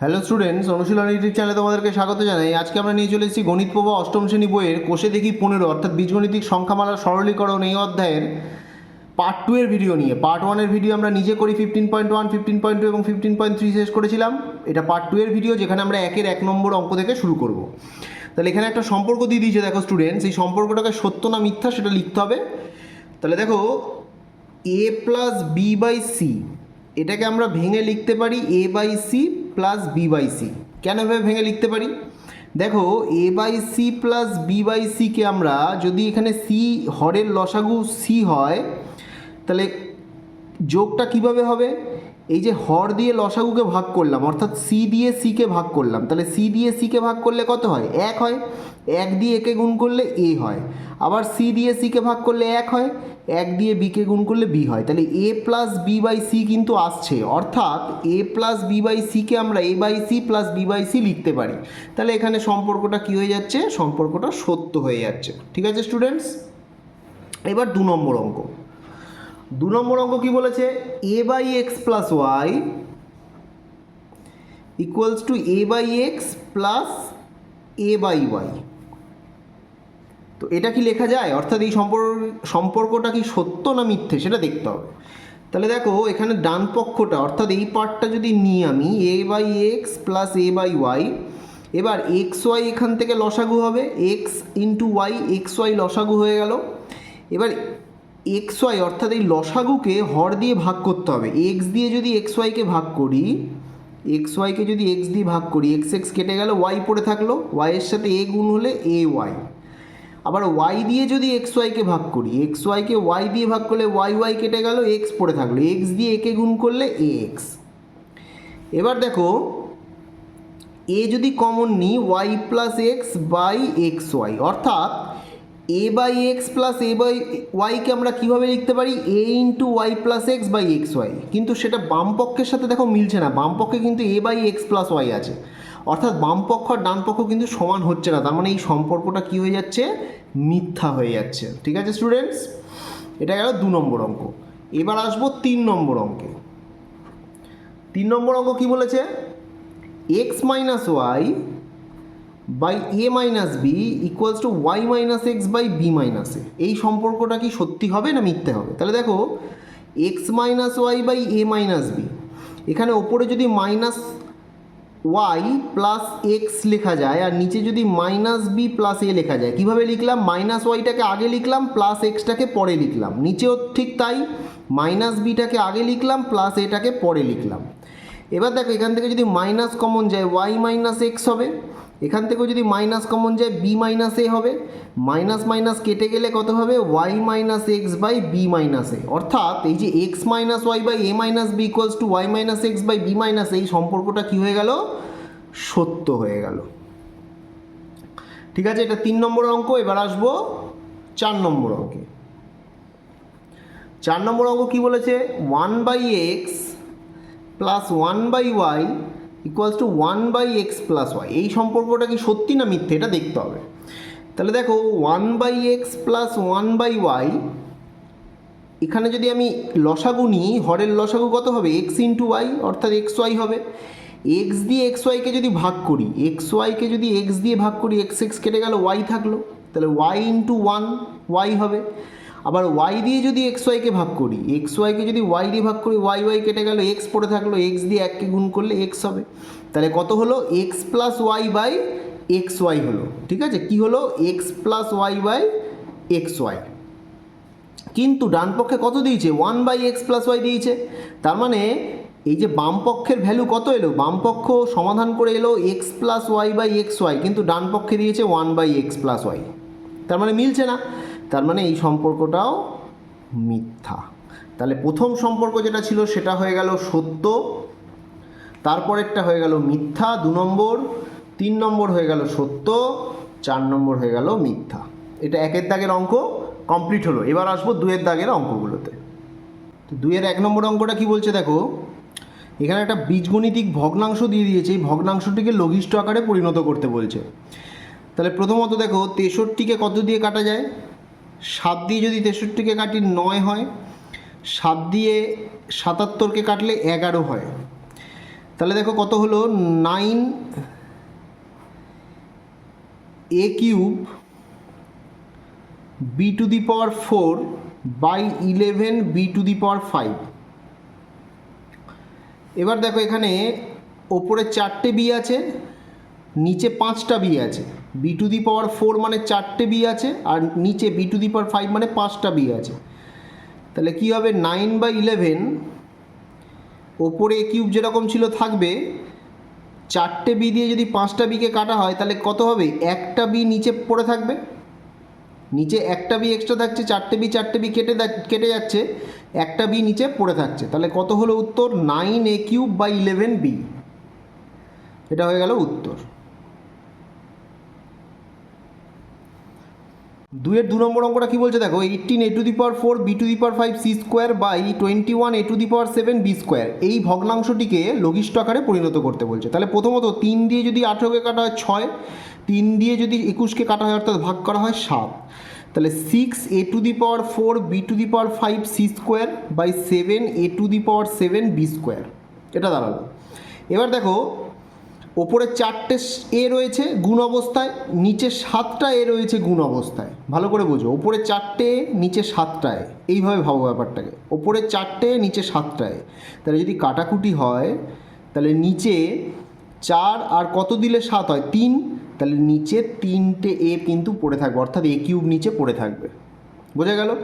Hello students অনুশীলন YouTube চ্যানেলে তোমাদেরকে স্বাগত জানাই। আজকে আমরা নিয়ে চলে এসেছি গণিত প্রভা অষ্টম শ্রেণি বইয়ের কোষে দেখি পনেরো, অর্থাৎ বীজগণিতিক সংখ্যামালার সরলীকরণ এই অধ্যায়ের পার্ট টু এর ভিডিও নিয়ে। পার্ট ওয়ানের ভিডিও আমরা নিজে করি fifteen point one fifteen point two এবং ফিফটিন পয়েন্ট থ্রি শেষ করেছিলাম। এটা পার্ট টু এর ভিডিও যেখানে আমরা একের এক নম্বর অঙ্ক থেকে শুরু করব। তাহলে এখানে একটা সম্পর্ক দিয়ে দিয়েছে দেখো স্টুডেন্টস এই সম্পর্কটাকে সত্য না মিথ্যা সেটা লিখতে হবে। তাহলে দেখো A plus B by C এটাকে আমরা ভেঙে লিখতে পারি A by C plus B by C কেন এভাবে ভেঙে লিখতে পারি? দেখো A by C plus B by সিকে আমরা যদি এখানে সি হরের লসাগু সি হয়, তাহলে যোগটা কীভাবে হবে? এই যে হর দিয়ে লসাগুকে ভাগ করলাম, অর্থাৎ সি দিয়ে সিকে ভাগ করলাম, তাহলে সি দিয়ে সিকে ভাগ করলে কত হয়? এক হয়। এক দিয়ে একে গুণ করলে এ হয়। আবার সি দিয়ে সিকে ভাগ করলে এক হয়। এক দিয়ে বিকে গুণ করলে বি হয়। তাহলে A plus B by C কিন্তু আসছে। অর্থাৎ এ প্লাস বি বাই সিকে আমরা A by C plus B by C লিখতে পারি। তাহলে এখানে সম্পর্কটা কী হয়ে যাচ্ছে? সম্পর্কটা সত্য হয়ে যাচ্ছে। ঠিক আছে স্টুডেন্টস এবার দু নম্বর অঙ্ক। দু নম্বর অঙ্ক কি বলেছে? A by X plus Y equals to A by X plus A by Y তো এটা কি লেখা যায়? অর্থাৎ এই সম্পর্ক, সম্পর্কটা কি সত্য না মিথ্যে? সেটা দেখতে হবে। তাহলে দেখো, এখানে ডান পক্ষটা, অর্থাৎ এই পার্টটা যদি নিই আমি A by X plus A by Y এবার এক্স ওয়াই এখান থেকে লসাগু হবে। X into Y X Y লসাগু হয়ে গেল। এবার এক্স ওয়াই অর্থাৎ এই লসাগুকে হর দিয়ে ভাগ করতে হবে। এক্স দিয়ে যদি এক্স ওয়াইকে ভাগ করি এক্স ওয়াইকে যদি এক্স দিয়ে ভাগ করি এক্স এক্স কেটে গেল ওয়াই পড়ে থাকল। ওয়াইয়ের সাথে এ গুণ হলে এ ওয়াই আবার ওয়াই দিয়ে যদি এক্স ওয়াইকে ভাগ করি এক্স ওয়াইকে ওয়াই দিয়ে ভাগ করলে ওয়াই ওয়াই কেটে গেল এক্স পড়ে থাকল এক্স দিয়ে একে গুণ করলে এ এক্স এবার দেখো এ যদি কমন নিই Y plus X by X Y অর্থাৎ A by X plus A by ওয়াইকে আমরা কীভাবে লিখতে পারি? A into Y plus X by X Y কিন্তু সেটা বামপক্ষের সাথে দেখো মিলছে না বামপক্ষে কিন্তু A by X plus Y আছে। অর্থাৎ বামপক্ষ আর ডান পক্ষ কিন্তু সমান হচ্ছে না। তার মানে এই সম্পর্কটা কী হয়ে যাচ্ছে? মিথ্যা হয়ে যাচ্ছে। ঠিক আছে স্টুডেন্টস এটা গেল দু নম্বর অঙ্ক। এবার আসব তিন নম্বর অঙ্কে। তিন নম্বর অঙ্ক কী বলেছে? X minus Y by A minus B equals to Y minus X by B minus A এই সম্পর্কটা কি সত্যি হবে না মিথ্যে হবে? তাহলে দেখো X minus Y by A minus B এখানে ওপরে যদি মাইনাস ওয়াই প্লাস এক্স লেখা যায়, আর নিচে যদি মাইনাস বি প্লাস এ লেখা যায়, কীভাবে লিখলাম? মাইনাস ওয়াইটাকে আগে লিখলাম প্লাস এক্সটাকে পরে লিখলাম। নিচেও ঠিক তাই মাইনাস বিটাকে আগে লিখলাম প্লাস এটাকে পরে লিখলাম। এবার দেখো, এখান থেকে যদি মাইনাস কমন যায় ওয়াই মাইনাস এক্স হবে। এখান থেকেও যদি মাইনাস কমন যায় বি মাইনাস এ হবে। মাইনাস মাইনাস কেটে গেলে কত হবে? Y minus X by B minus A অর্থাৎ এই যে X minus Y by A minus B equals to Y minus X by B minus এই সম্পর্কটা কী হয়ে গেল? সত্য হয়ে গেল। ঠিক আছে, এটা তিন নম্বর অঙ্ক, এবার আসব চার নম্বর অঙ্কে। চার নম্বর অঙ্ক কী বলেছে? One by X plus one by Y equals to one by X plus Y এই সম্পর্কটা কি সত্যি না মিথ্যে? এটা দেখতে হবে। তাহলে দেখো one by X plus one by Y এখানে যদি আমি লসাগু নিই, হরের লসাগু কত হবে? এক্স ইন্টু ওয়াই অর্থাৎ এক্স ওয়াই হবে। এক্স দিয়ে এক্স ওয়াইকে যদি ভাগ করি এক্স ওয়াইকে যদি এক্স দিয়ে ভাগ করি এক্স এক্স কেটে গেল ওয়াই থাকল। তাহলে ওয়াই ইন্টু ওয়ান ওয়াই হবে। আবার ওয়াই দিয়ে যদি এক্স ওয়াইকে ভাগ করি এক্স ওয়াইকে যদি ওয়াই দিয়ে ভাগ করি ওয়াই ওয়াই কেটে গেল এক্স পড়ে থাকল এক্স দিয়ে এককে গুণ করলে এক্স হবে। তাহলে কত হলো? X plus Y by X Y হলো। ঠিক আছে? কি হলো? X plus Y by X Y কিন্তু ডান পক্ষে কত দিয়েছে? One by X plus Y দিয়েছে। তার মানে এই যে বাম পক্ষের ভ্যালু কত এলো? বাম পক্ষ সমাধান করে এলো X plus Y by X Y কিন্তু ডান পক্ষে দিয়েছে one by X plus Y তার মানে মিলছে না। তার মানে এই সম্পর্কটাও মিথ্যা। তাহলে প্রথম সম্পর্ক যেটা ছিল সেটা হয়ে গেল সত্য তারপরেরটা হয়ে গেল মিথ্যা, দু নম্বর, তিন নম্বর হয়ে গেল সত্য, চার নম্বর হয়ে গেল মিথ্যা। এটা একের দাগের অঙ্ক কমপ্লিট হলো। এবার আসব দুয়ের দাগের অঙ্কগুলোতে। তো দুইয়ের এক নম্বর অঙ্কটা কি বলছে দেখো? এখানে একটা বীজগণিতিক ভগ্নাংশ দিয়ে দিয়েছে। এই ভগ্নাংশটিকে লঘিষ্ঠ আকারে পরিণত করতে বলছে। তাহলে প্রথমত দেখো, তেষট্টিকে কত দিয়ে কাটা যায়? সাত দিয়ে যদি তেষট্টিকে কাটি নয় হয়, সাত দিয়ে সাতাত্তরকে কাটলে এগারো হয়। তাহলে দেখো কত হলো? Nine A cube B to the power four by eleven B to the power five. এবার দেখো এখানে ওপরে চারটে বি আছে, নিচে পাঁচটা বি আছে। B to the power four মানে চারটে বি আছে আর নিচে B to the power five মানে পাঁচটা বি আছে। তাহলে কী হবে? নাইন বাই ইলেভেন ওপরে কিউব যেরকম ছিল থাকবে, চারটে বি দিয়ে যদি পাঁচটা বিকে কাটা হয়, তাহলে কত হবে? একটা বি নিচে পড়ে থাকবে। নিচে একটা বি এক্সট্রা থাকছে, চারটে বি চারটে বি কেটে কেটে যাচ্ছে, একটা বি নিচে পড়ে থাকছে। তাহলে কত হলো উত্তর? Nine A cube by eleven B এটা হয়ে গেল উত্তর। দুয়ের দু নম্বর অঙ্কটা কী বলছে দেখো eighteen A to the power four B to the power five C square by twenty one A to the power seven B square এই ভগ্নাংশটিকে লঘিষ্ঠ আকারে পরিণত করতে বলছে। তাহলে প্রথমত তিন দিয়ে যদি আঠেরোকে কাটা হয় ছয়, তিন দিয়ে যদি একুশকে কাটা হয় অর্থাৎ ভাগ করা হয় সাত। তাহলে six A to the power four B to the power five C square by seven A to the power seven B square এটা দাঁড়াল। এবার দেখো ওপরে চারটে এ রয়েছে গুণ অবস্থায়, নিচে সাতটা এ রয়েছে গুণ অবস্থায়। ভালো করে বোঝো, ওপরে চারটে, নিচে সাতটা এ। এইভাবে ভাবো ব্যাপারটাকে। ওপরে চারটে, নিচে সাতটা এ। তাহলে যদি কাটাকুটি হয়, তাহলে নিচে চার আর কত দিলে সাত হয়? তিন। তাহলে নিচে তিনটে এ কিন্তু পড়ে থাকবে, অর্থাৎ এ কিউব নিচে পড়ে থাকবে। বোঝা গেল?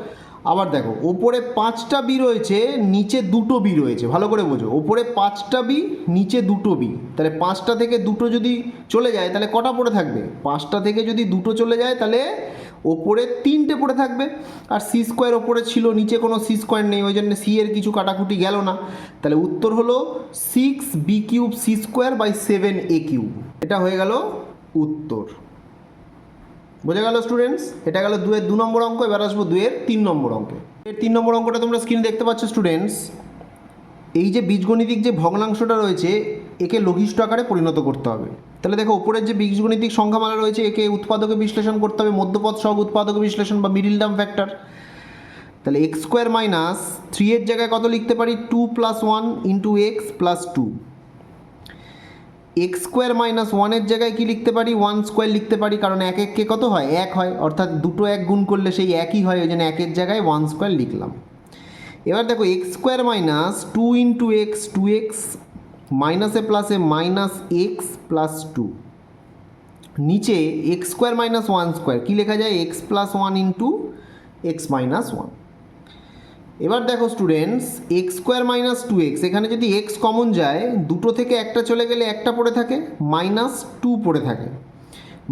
আবার দেখো, ওপরে পাঁচটা বি রয়েছে, নিচে দুটো বি রয়েছে, ভালো করে বোঝো। ওপরে পাঁচটা বি, নিচে দুটো বি। তাহলে পাঁচটা থেকে দুটো যদি চলে যায়, তাহলে কটা পড়ে থাকবে? পাঁচটা থেকে যদি দুটো চলে যায়, তাহলে ওপরে তিনটে পড়ে থাকবে। আর সি স্কোয়ার ওপরে ছিল, নিচে কোনো সি স্কোয়ার নেই, ওই জন্য সি এর কিছু কাটাকুটি গেল না। তাহলে উত্তর হলো six B cube C square by seven A cube এটা হয়ে গেল উত্তর। বোঝা গেল স্টুডেন্টস এটা গেল দুয়ের দু নম্বর অঙ্ক, এবার আসব দুয়ের তিন নম্বর অঙ্কে। এর তিন নম্বর অঙ্কটা তোমরা স্ক্রিনে দেখতে পাচ্ছ স্টুডেন্টস এই যে বীজগণিতিক যে ভগ্নাংশটা রয়েছে, একে লঘিষ্ঠ আকারে পরিণত করতে হবে। তাহলে দেখো, উপরের যে বীজগণিতিক সংখ্যামালা রয়েছে, একে উৎপাদকে বিশ্লেষণ করতে হবে, মধ্যপথ সহ উৎপাদকে বিশ্লেষণ বা মিডিল টার্ম ফ্যাক্টর তাহলে এক্স স্কোয়ার মাইনাস থ্রি এর জায়গায় কত লিখতে পারি? Two plus one into X plus two X square minus ওয়ানের জায়গায় কি লিখতে পারি? ওয়ান স্কোয়ার লিখতে পারি, কারণ এক এককে কত হয়? এক হয়। অর্থাৎ দুটো এক গুণ করলে সেই একই হয় ওই জন্য একের জায়গায় ওয়ান স্কোয়ার লিখলাম। এবার দেখো, X square minus two into X two X মাইনাসে প্লাসে মাইনাস এক্স প্লাস টু। নিচে X square minus one square, কী লেখা যায়? X plus one into X minus one. এবার দেখো students X square minus two X এখানে যদি এক্স কমন যায়, দুটো থেকে একটা চলে গেলে একটা পড়ে থাকে মাইনাস টু পড়ে থাকে।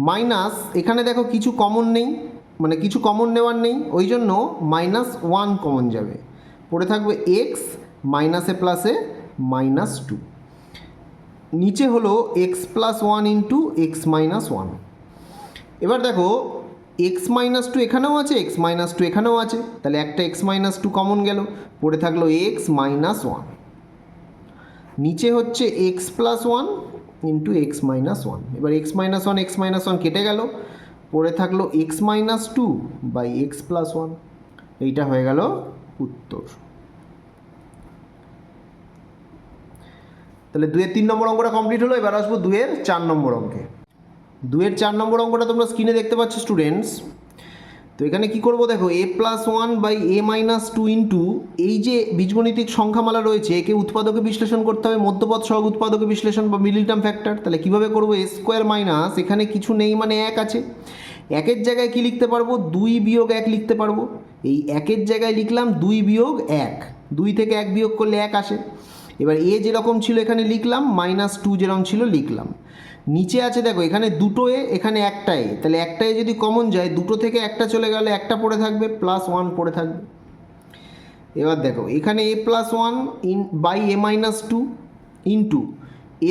মাইনাস এখানে দেখো কিছু কমন নেই মানে কিছু কমন নেওয়ার নেই, ওই জন্য মাইনাস ওয়ান কমন যাবে। পড়ে থাকবে এক্স মাইনাসে প্লাসে মাইনাস টু নিচে হলো X plus one into X minus one এবার দেখো এক্স মাইনাস টু এখানেও আছে এক্স মাইনাস টু এখানেও আছে। তাহলে একটা এক্স মাইনাস টু কমন গেল, পড়ে থাকল এক্স মাইনাস ওয়ান নিচে হচ্ছে X plus one into X minus one এবার X minus one X minus one কেটে গেল, পড়ে থাকল X minus two by X plus one এইটা হয়ে গেল উত্তর। তাহলে দুয়ের তিন নম্বর অঙ্কটা কমপ্লিট হলো, এবার আসব দুয়ের চার নম্বর অঙ্কে। দুয়ের চার নম্বর অঙ্কটা তোমরা স্ক্রিনে দেখতে পাচ্ছ স্টুডেন্টস তো এখানে কি করব দেখো A plus one by A minus two into এই যে বীজগণিতিক সংখ্যামালা রয়েছে, একে উৎপাদকে বিশ্লেষণ করতে হবে, মধ্যপদ সহ উৎপাদকে বিশ্লেষণ বা মিডিল টার্ম ফ্যাক্টর তাহলে কীভাবে করব এ স্কোয়ার মাইনাস এখানে কিছু নেই মানে এক আছে। একের জায়গায় কি লিখতে পারব, দুই বিয়োগ এক লিখতে পারব। এই একের জায়গায় লিখলাম দুই বিয়োগ এক, দুই থেকে এক বিয়োগ করলে এক আসে। এবার এ যেরকম ছিল এখানে লিখলাম মাইনাস টু যেরকম ছিল লিখলাম। নিচে আছে, দেখো, এখানে দুটো এ এখানে একটা এ তাহলে একটা এ যদি কমন যায়, দুটো থেকে একটা চলে গেলে একটা পড়ে থাকবে প্লাস ওয়ান পড়ে থাকবে। এবার দেখো, এখানে A plus one in by A minus two into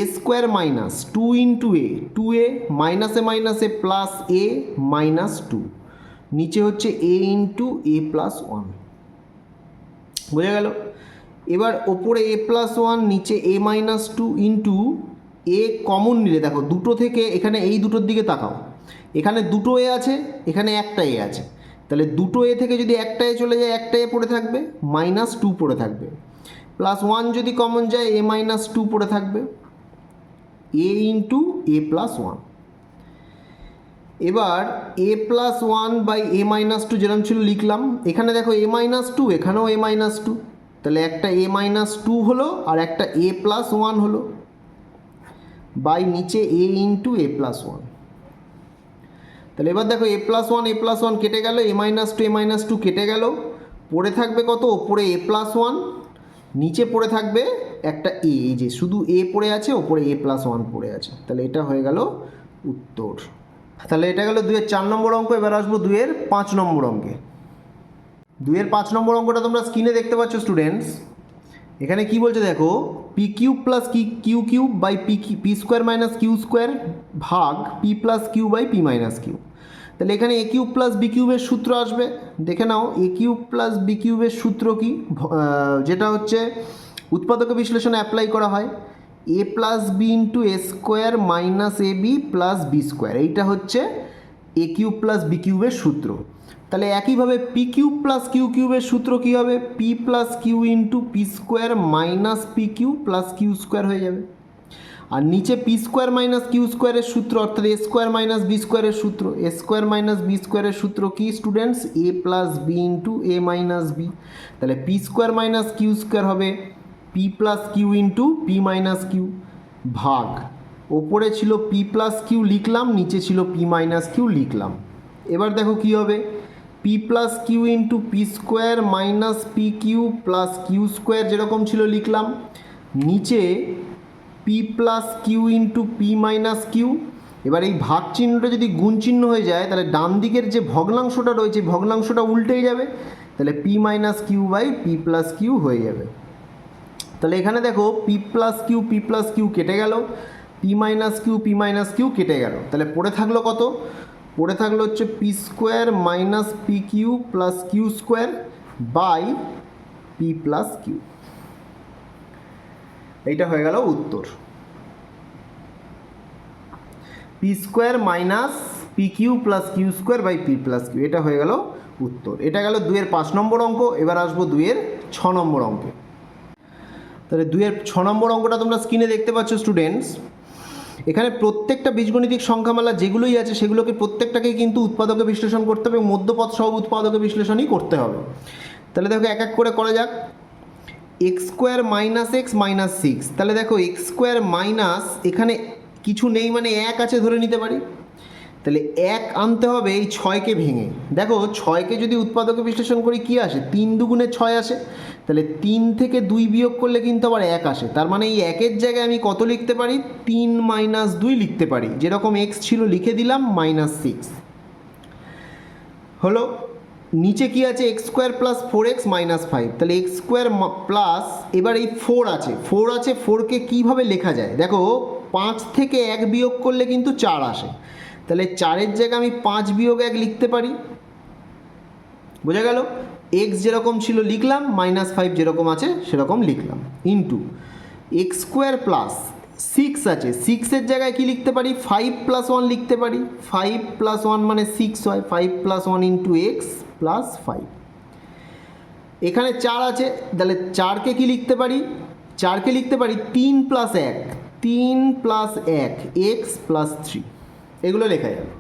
A square minus two into A two A মাইনাসে মাইনাসে প্লাস এ মাইনাস টু নিচে হচ্ছে A into A plus one বোঝা গেল? এবার ওপরে এ প্লাস ওয়ান নিচে A minus two into A common নিলে, দেখো, দুটো থেকে এখানে এই দুটোর দিকে তাকাও। এখানে দুটো এ আছে, এখানে একটা এ আছে। তাহলে দুটো এ থেকে যদি একটা এ চলে যায়, একটা এ পড়ে থাকবে মাইনাস টু পড়ে থাকবে। প্লাস ওয়ান যদি কমন যায় এ মাইনাস টু পড়ে থাকবে। A into A plus one এবার A plus one by A minus two যেরকম ছিল লিখলাম, এখানে দেখো এ মাইনাস টু এখানেও এ মাইনাস টু তাহলে একটা এ মাইনাস টু হলো, আর একটা এ প্লাস ওয়ান হলো। বাই নিচে A into A plus one তাহলে এবার দেখো A plus one A plus one কেটে গেল, A minus two A minus two কেটে গেল। পড়ে থাকবে কত? ওপরে এ প্লাস ওয়ান নিচে পড়ে থাকবে একটা এ যে শুধু এ পড়ে আছে ওপরে এ প্লাস ওয়ান পড়ে আছে। তাহলে এটা হয়ে গেল উত্তর। তাহলে এটা গেল দুয়ের চার নম্বর অঙ্ক, এবার আসব দুয়ের পাঁচ নম্বর অঙ্কে। দুয়ের পাঁচ নম্বর অঙ্কটা তোমরা স্ক্রিনে দেখতে পাচ্ছ স্টুডেন্টস এখানে কি বলছে দেখো পি কিউব প্লাস কি Q cube by P P square minus Q square ভাগ P plus Q by P minus Q তাহলে এখানে এ কিউব প্লাস বি কিউবের সূত্র আসবে। দেখে নাও এ কিউব প্লাস বি কিউবের সূত্র কি? যেটা হচ্ছে উৎপাদক বিশ্লেষণে অ্যাপ্লাই করা হয়। A plus B into A square minus A B plus B square এইটা হচ্ছে এ কিউব প্লাস বি কিউবের সূত্র। তাহলে একইভাবে পি কিউব প্লাস কিউ কিউবের সূত্র কী হবে? P plus Q into P square minus P Q plus Q square হয়ে যাবে। আর নিচে পি স্কোয়ার মাইনাস কিউ স্কোয়ারের সূত্র, অর্থাৎ এ স্কোয়ার মাইনাস বি স্কোয়ারের সূত্র। এ স্কোয়ার মাইনাস বি স্কোয়ারের সূত্র কি students A plus B into A minus B তাহলে P square minus Q square হবে P plus Q into P minus Q ভাগ। ওপরে ছিল পি প্লাস কিউ লিখলাম, নিচে ছিল পি মাইনাস কিউ লিখলাম। এবার দেখো কি হবে? P plus Q into P square minus P Q plus Q square যেরকম ছিল লিখলাম। নিচে P plus Q into P minus Q এবার এই ভাগ চিহ্নটা যদি গুণ চিহ্ন হয়ে যায়, তাহলে ডান দিকের যে ভগ্নাংশটা রয়েছে ভগ্নাংশটা উল্টেই যাবে। তাহলে P minus Q by P plus Q হয়ে যাবে। তাহলে এখানে দেখো P plus Q P plus Q কেটে গেল। P minus Q P minus Q কেটে গেল। তাহলে পড়ে থাকল কত? পড়ে থাকল হচ্ছে P square minus P Q plus Q square by P plus Q এইটা হয়ে গেল উত্তর। P square minus P Q plus Q square by P plus Q এটা হয়ে গেল উত্তর। এটা গেল দুয়ের পাঁচ নম্বর অঙ্ক, এবার আসব দুয়ের ছ নম্বর অঙ্কে। তাহলে দুয়ের ছ নম্বর অঙ্কটা তোমরা স্ক্রিনে দেখতে পাচ্ছ স্টুডেন্টস এখানে প্রত্যেকটা বীজগণিতিক সংখ্যামালা যেগুলোই আছে সেগুলোকে প্রত্যেকটাকেই কিন্তু উৎপাদকে বিশ্লেষণ করতে হবে এবং মধ্যপথ সহ উৎপাদকে বিশ্লেষণই করতে হবে। তাহলে দেখো এক এক করে করা যাক। X square minus X minus six তাহলে দেখো এক্স স্কোয়ার মাইনাস এখানে কিছু নেই মানে এক আছে ধরে নিতে পারি। তাহলে এক আনতে হবে এই ছয়কে ভেঙে। দেখো ছয়কে যদি উৎপাদকে বিশ্লেষণ করি কি আসে? তিন দুগুণে ছয় আসে। তাহলে তিন থেকে দুই বিয়োগ করলে কিন্তু আবার এক আসে। তার মানে এই একের জায়গায় আমি কত লিখতে পারি? তিন মাইনাস দুই লিখতে পারি। যেরকম এক্স ছিল লিখে দিলাম, মাইনাস সিক্স হলো, নিচে কি আছে? X square plus four X minus five তাহলে এক্স স্কোয়ার প্লাস এবার এই ফোর আছে। ফোর আছে ফোরকে কীভাবে লেখা যায়? দেখো, পাঁচ থেকে এক বিয়োগ করলে কিন্তু চার আসে। তাহলে চারের জায়গায় আমি পাঁচ বিয়োগ এক লিখতে পারি। বোঝা গেল? এক্স যেরকম ছিল লিখলাম মাইনাস ফাইভ যেরকম আছে সেরকম লিখলাম into X square plus six আছে। সিক্সের জায়গায় কি লিখতে পারি? ফাইভ প্লাস ওয়ান লিখতে পারি। ফাইভ প্লাস ওয়ান মানে সিক্স হয়। Five plus one into X plus five এখানে চার আছে। তাহলে চারকে কি লিখতে পারি? চারকে লিখতে পারি তিন প্লাস এক। তিন প্লাস এক এক্স প্লাস থ্রি এগুলো লেখা যাবে।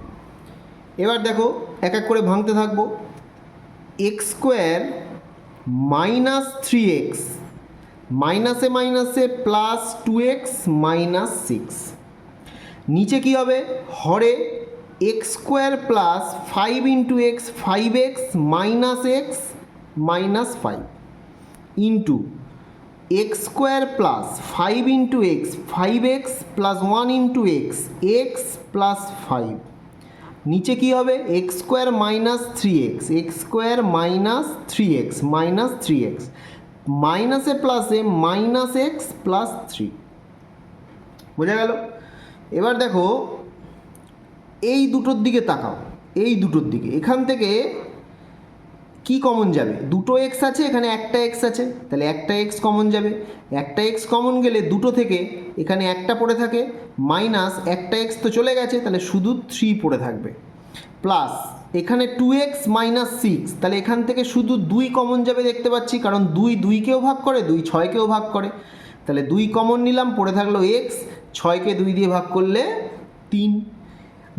এবার দেখো, এক এক করে ভাঙতে থাকব। X square minus three X. মাইনাসে মাইনাসে plus two X minus six. নিচে কী হবে? হরে X square plus five into X, five X minus X minus five. Into X square plus five into X, five X plus one into X X plus five. নিচে কী হবে? X square minus three X X square minus three X minus three X মাইনাসে প্লাসে minus x plus three বোঝা গেল? এবার দেখো, এই দুটোর দিকে তাকাও, এই দুটোর দিকে। এখান থেকে কি কমন যাবে? দুটো এক্স আছে, এখানে একটা এক্স আছে, তাহলে একটা এক্স কমন যাবে। একটা এক্স কমন গেলে দুটো থেকে এখানে একটা পড়ে থাকে মাইনাস একটা এক্স তো চলে গেছে, তাহলে শুধু থ্রি পড়ে থাকবে। প্লাস এখানে টু এক্স মাইনাস সিক্স তাহলে এখান থেকে শুধু দুই কমন যাবে দেখতে পাচ্ছি, কারণ দুই দুইকেও ভাগ করে, দুই ছয়কেও ভাগ করে। তাহলে দুই কমন নিলাম, পড়ে থাকল এক্স ছয়কে দুই দিয়ে ভাগ করলে তিন।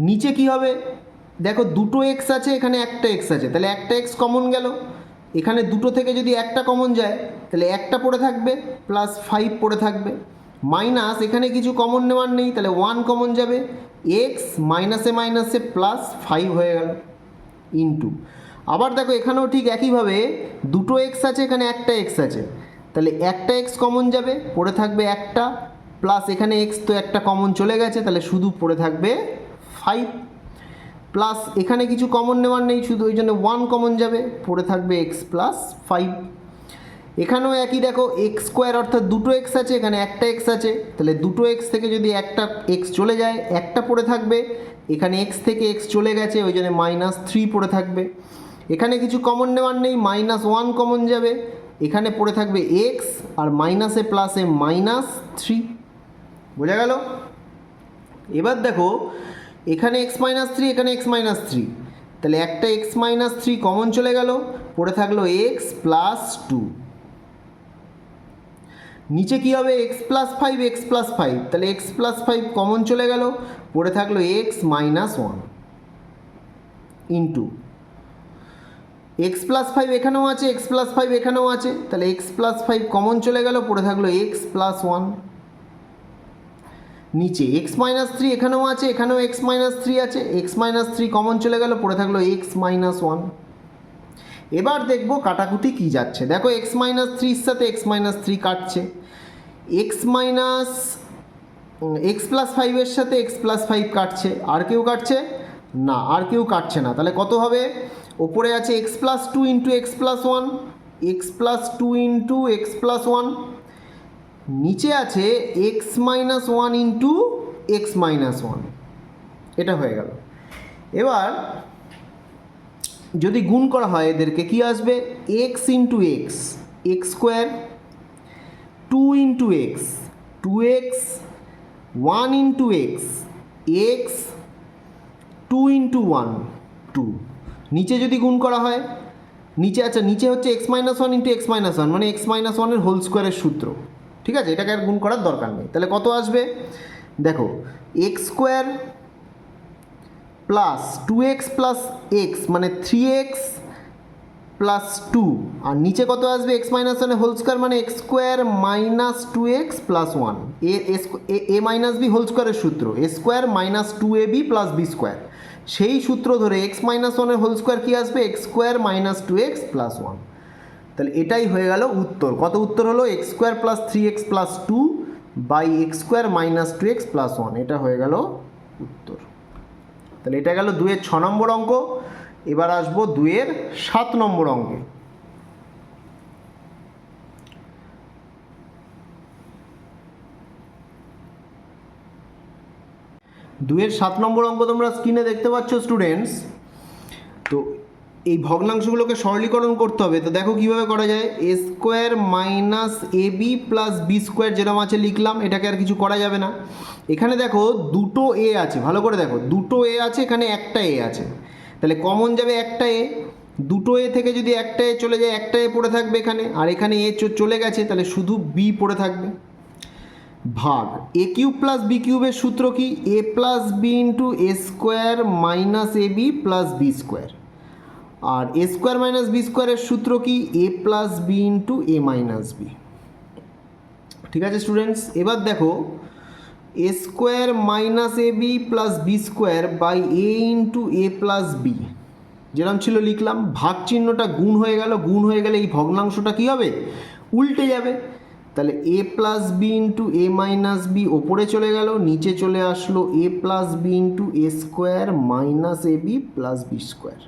নিচে কি হবে? দেখো দুটো এক্স আছে, এখানে একটা এক্স আছে, তাহলে একটা এক্স কমন গেল। এখানে দুটো থেকে যদি একটা কমন যায়, তাহলে একটা পড়ে থাকবে প্লাস ফাইভ পড়ে থাকবে। মাইনাস এখানে কিছু কমন নেওয়ার নেই, তাহলে ওয়ান কমন যাবে। এক্স মাইনাসে মাইনাসে প্লাস ফাইভ হয়ে গেল ইন্টু আবার দেখো এখানেও ঠিক একইভাবে দুটো এক্স আছে, এখানে একটা এক্স আছে। তাহলে একটা এক্স কমন যাবে, পড়ে থাকবে একটা প্লাস এখানে এক্স তো একটা কমন চলে গেছে, তাহলে শুধু পড়ে থাকবে ফাইভ প্লাস এখানে কিছু কমন নেওয়ার নেই, শুধু ওই জন্য ওয়ান কমন যাবে, পড়ে থাকবে এক্স প্লাস ফাইভ এখানেও একই দেখো এক্স স্কোয়ার অর্থাৎ দুটো এক্স আছে, এখানে একটা এক্স আছে, তাহলে দুটো এক্স থেকে যদি একটা এক্স চলে যায়, একটা পড়ে থাকবে, এখানে এক্স থেকে এক্স চলে গেছে, ওই জন্য মাইনাস থ্রি পড়ে থাকবে। এখানে কিছু কমন নেওয়ার নেই মাইনাস ওয়ান কমন যাবে, এখানে পড়ে থাকবে এক্স আর মাইনাসে প্লাসে মাইনাস থ্রি বোঝা গেল? এবার দেখো এখানে এক্স মাইনাস থ্রি এখানে এক্স মাইনাস থ্রি তাহলে একটা এক্স মাইনাস থ্রি কমন চলে গেল, পড়ে থাকল এক্স প্লাস টু নিচে কি হবে? X plus five X plus five তাহলে এক্স প্লাস ফাইভ কমন চলে গেল, পড়ে থাকল X minus one into X plus five এখানেও আছে এক্স প্লাস ফাইভ এখানেও আছে। তাহলে এক্স প্লাস ফাইভ কমন চলে গেল, পড়ে থাকল এক্স প্লাস ওয়ান নিচে এক্স মাইনাস থ্রি এখানেও আছে, এখানেও এক্স মাইনাস থ্রি আছে এক্স মাইনাস থ্রি কমন চলে গেল, পড়ে থাকল এক্স মাইনাস ওয়ান এবার দেখব কাটাকুটি কী যাচ্ছে। দেখো এক্স মাইনাস থ্রির সাথে এক্স মাইনাস থ্রি কাটছে। এক্স মাইনাস এক্স প্লাস ফাইভের সাথে এক্স প্লাস ফাইভ কাটছে। আর কেউ কাটছে? না, আর কেউ কাটছে না। তাহলে কত হবে? ওপরে আছে X plus two into X plus one X plus two into X plus one নিচে আছে X minus one into X minus one এটা হয়ে গেল। এবার যদি গুণ করা হয় এদেরকে, কি আসবে? X into X X square two into X two X one into X X two into one two নিচে যদি গুণ করা হয়, নিচে আচ্ছা নিচে হচ্ছে X minus one into X minus one মানে এক্স মাইনাস ওয়ানের হোল স্কোয়ারের সূত্র। ঠিক আছে? এটাকে আর গুণ করার দরকার নেই। তাহলে কত আসবে? দেখো X square plus two X plus X মানে থ্রি এক্স প্লাস টু আর নিচে কত আসবে? এক্স মাইনাস ওয়ানে হোল স্কোয়ার মানে X square minus two X plus one A A minus B whole স্কোয়ারের সূত্র। A square minus two A B plus B square সেই সূত্র ধরে এক্স মাইনাস ওয়ানের হোল স্কোয়ার কী আসবে? X square minus two X plus one তাহলে এটাই হয়ে গেল উত্তর। কত উত্তর হলো? X square plus three X plus two by X square minus two X plus one এটা হয়ে গেল উত্তর। তাহলে এটা গেল দুয়ের ছ নম্বর অঙ্ক। এবার আসব দুয়ের সাত নম্বর অঙ্কে। দুয়ের সাত নম্বর অঙ্ক তোমরা স্ক্রিনে দেখতে পাচ্ছ স্টুডেন্টস তো এই ভগ্নাংশগুলোকে সরলীকরণ করতে হবে। তো দেখো কীভাবে করা যায়? A square minus A B plus B square যেরকম আছে লিখলাম, এটাকে আর কিছু করা যাবে না। এখানে দেখো দুটো এ আছে, ভালো করে দেখো। দুটো এ আছে, এখানে একটা এ আছে। তাহলে কমন যাবে একটা এ দুটো এ থেকে যদি একটা এ চলে যায়, একটা এ পড়ে থাকবে এখানে। আর এখানে এ চলে গেছে, তাহলে শুধু বি পড়ে থাকবে। ভাগ। এ কিউব প্লাস বি কিউবের সূত্র কি? A plus B into A square minus A B plus B square R A square minus B স্কোয়ারের সূত্র কি? A plus B into A minus B. ঠিক আছে স্টুডেন্টস? এবার দেখো, A square minus A B plus B square by A into A plus B. যেরকম ছিল লিখলাম, ভাগ চিহ্নটা গুণ হয়ে গেল, গুণ হয়ে গেলে এই ভগ্নাংশটা কী হবে? উল্টে যাবে। তাহলে A plus B into A minus B ওপরে চলে গেল, নিচে চলে আসলো A plus B into A square minus A B plus B square.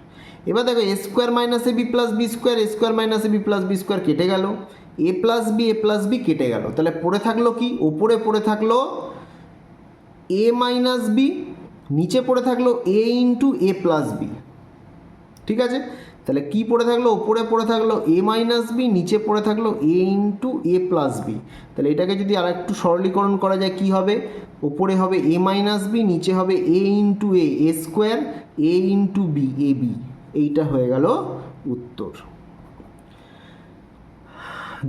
এবার দেখো A square minus A B plus B square A square minus A B plus B square কেটে গেল। A plus B A plus B কেটে গেল। তাহলে পড়ে থাকল কি? ওপরে পড়ে থাকল এ মাইনাস বি নিচে পড়ে থাকল A into A plus B ঠিক আছে? তাহলে কি পড়ে থাকল? ওপরে পড়ে থাকল এ মাইনাস বি নিচে পড়ে থাকল A into A plus B তাহলে এটাকে যদি আর একটু সরলীকরণ করা যায়, কি হবে? ওপরে হবে এ মাইনাস বি নিচে হবে A into A A square A into B A B এইটা হয়ে গেল উত্তর।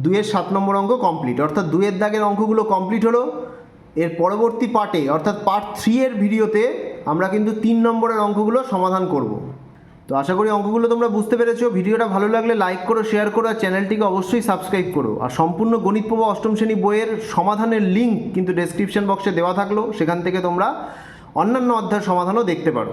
দুইয়ের সাত নম্বর অঙ্ক কমপ্লিট অর্থাৎ দুইয়ের দাগের অঙ্কগুলো কমপ্লিট হলো। এর পরবর্তী পার্টে অর্থাৎ পার্ট থ্রি এর ভিডিওতে আমরা কিন্তু তিন নম্বরের অঙ্কগুলো সমাধান করব। তো আশা করি অঙ্কগুলো তোমরা বুঝতে পেরেছ। ভিডিওটা ভালো লাগলে লাইক করো শেয়ার করো, আর চ্যানেলটিকে অবশ্যই সাবস্ক্রাইব করো। আর সম্পূর্ণ গণিত প্রভা অষ্টম শ্রেণি বইয়ের সমাধানের লিঙ্ক কিন্তু ডেসক্রিপশন বক্সে দেওয়া থাকল। সেখান থেকে তোমরা অন্যান্য অধ্যায়ের সমাধানও দেখতে পারো।